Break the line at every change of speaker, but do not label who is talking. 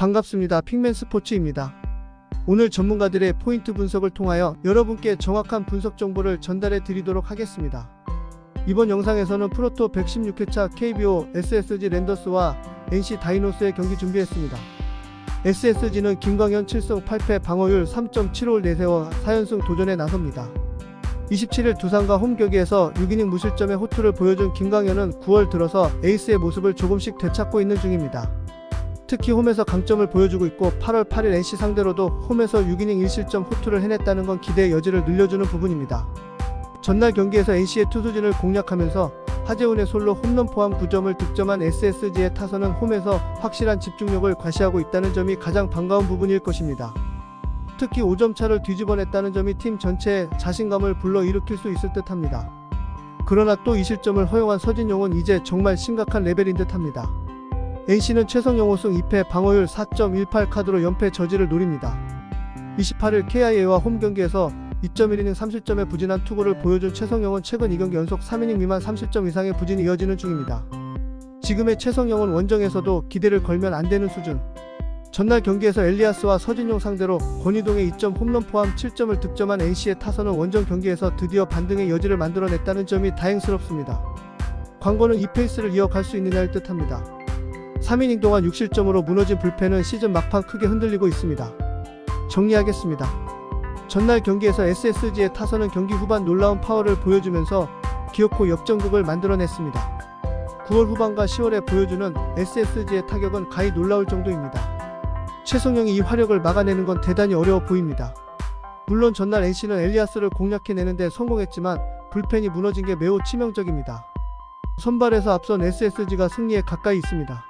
반갑습니다. 핑맨 스포츠입니다. 오늘 전문가들의 포인트 분석을 통하여 여러분께 정확한 분석 정보를 전달해 드리도록 하겠습니다. 이번 영상에서는 프로토 116회차 KBO SSG 랜더스와 NC 다이노스의 경기 준비했습니다. SSG는 김광현 7승 8패 방어율 3.75를 내세워 4연승 도전에 나섭니다. 27일 두산과 홈 경기에서 6이닝 무실점의 호투를 보여준 김광현은 9월 들어서 에이스의 모습을 조금씩 되찾고 있는 중입니다. 특히 홈에서 강점을 보여주고 있고 8월 8일 NC 상대로도 홈에서 6이닝 1실점 호투를 해냈다는 건 기대의 여지를 늘려주는 부분입니다. 전날 경기에서 NC의 투수진을 공략하면서 하재훈의 솔로 홈런 포함 9점을 득점한 SSG의 타선은 홈에서 확실한 집중력을 과시하고 있다는 점이 가장 반가운 부분일 것입니다. 특히 5점 차를 뒤집어냈다는 점이 팀 전체에 자신감을 불러일으킬 수 있을 듯 합니다. 그러나 또 2실점을 허용한 서진용은 이제 정말 심각한 레벨인 듯 합니다. NC는 최성용 5승 2패 방어율 4.18 카드로 연패 저지를 노립니다. 28일 KIA와 홈 경기에서 2.1이닝 3실점의 부진한 투구를 보여준 최성용은 최근 2경기 연속 3이닝 미만 3실점 이상의 부진이 이어지는 중입니다. 지금의 최성용은 원정에서도 기대를 걸면 안 되는 수준. 전날 경기에서 엘리아스와 서진용 상대로 권희동의 2점 홈런 포함 7점을 득점한 NC의 타선은 원정 경기에서 드디어 반등의 여지를 만들어냈다는 점이 다행스럽습니다. 광고는 이 페이스를 이어갈 수 있느냐일 듯합니다. 3이닝 동안 6실점으로 무너진 불펜은 시즌 막판 크게 흔들리고 있습니다. 정리하겠습니다. 전날 경기에서 SSG의 타선은 경기 후반 놀라운 파워를 보여주면서 기어코 역전극을 만들어냈습니다. 9월 후반과 10월에 보여주는 SSG의 타격은 가히 놀라울 정도입니다. 최성영이 이 화력을 막아내는 건 대단히 어려워 보입니다. 물론 전날 NC는 엘리아스를 공략해내는데 성공했지만 불펜이 무너진 게 매우 치명적입니다. 선발에서 앞선 SSG가 승리에 가까이 있습니다.